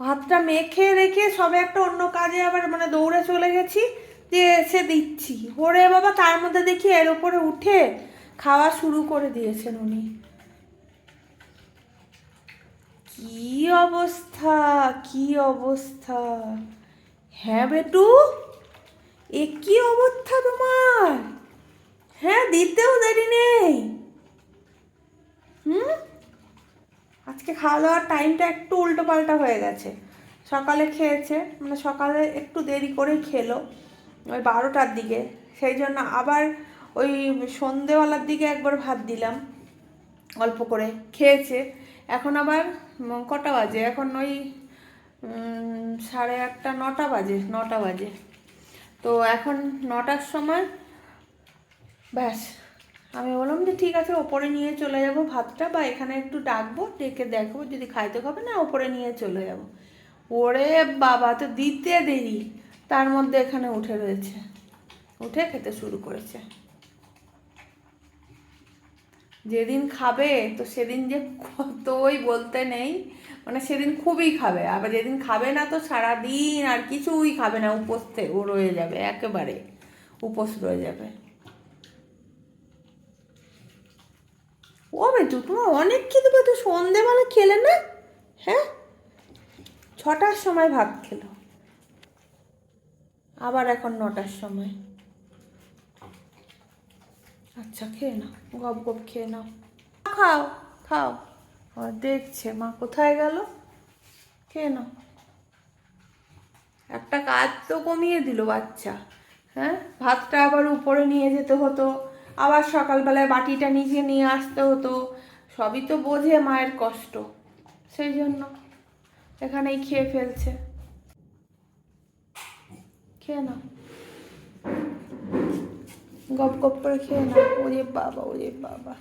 ভাতটা মেখে রেখে সবে একটা অন্য কাজে আবার মানে দৌড়ে চলে গেছি দিয়ে এসে দিচ্ছি। ওরে বাবা, তার মধ্যে দেখি এর উপরে উঠে খাওয়া শুরু করে দিয়েছেন উনি। কি অবস্থা কি অবস্থা? হ্যাঁ বেটু, এ কি অবস্থা তোমার? হ্যাঁ দিতেও দেরি নেই। আজকে খাওয়া দাওয়ার টাইমটা একটু উল্টো পাল্টা হয়ে গেছে। সকালে খেয়েছে মানে সকালে একটু দেরি করে খেলো, ওই বারোটার দিকে। সেই জন্য আবার ওই সন্ধেবেলার দিকে একবার ভাত দিলাম, অল্প করে। খেয়েছে, এখন আবার কটা বাজে? এখন ওই সাড়ে আটটা, নটা বাজে নটা বাজে। তো এখন নটার সময় ব্যাস। আমি বললাম যে ঠিক আছে, ওপরে নিয়ে চলে যাব ভাতটা বা এখানে একটু ডাকবো, ডেকে দেখব, যদি খাইতে হবে না, ওপরে নিয়ে চলে যাব। ওরে বাবা, তো দিতে দেরি। তার মধ্যে এখানে উঠে রয়েছে। উঠে খেতে শুরু করেছে। যেদিন খাবে, তো সেদিন যে কতই বলতে নেই মানে সেদিন খুবই খাবে। আবার যেদিন খাবে না, তো সারাদিন আর কিছুই খাবে না উপোস থে- ও রয়ে যাবে, একেবারে উপোস রয়ে যাবে। ও তোমার অনেক খেতে পেতো সন্ধেবেলা খেলে না? হ্যাঁ? ছটার সময় ভাত খেলো। আবার এখন নটার সময়। আচ্ছা খেয়ে নাও, গপ গপ খেয়ে নাও। খাও খাও। দেখছে, মা কোথায় গেল? খেয়ে নাও। একটা কাজ তো কমিয়ে দিল বাচ্চা হ্যাঁ? ভাতটা আবার উপরে নিয়ে যেতে হতো। আবার সকালবেলায় বাটিটা নিজে নিয়ে আসতে হতো। সবই তো বোঝে মায়ের কষ্ট। সেই জন্য এখানেই খেয়ে ফেলছে। খেয়ে না গপ গপ করে খেয়ে না ওরে বাবা ওরে বাবা।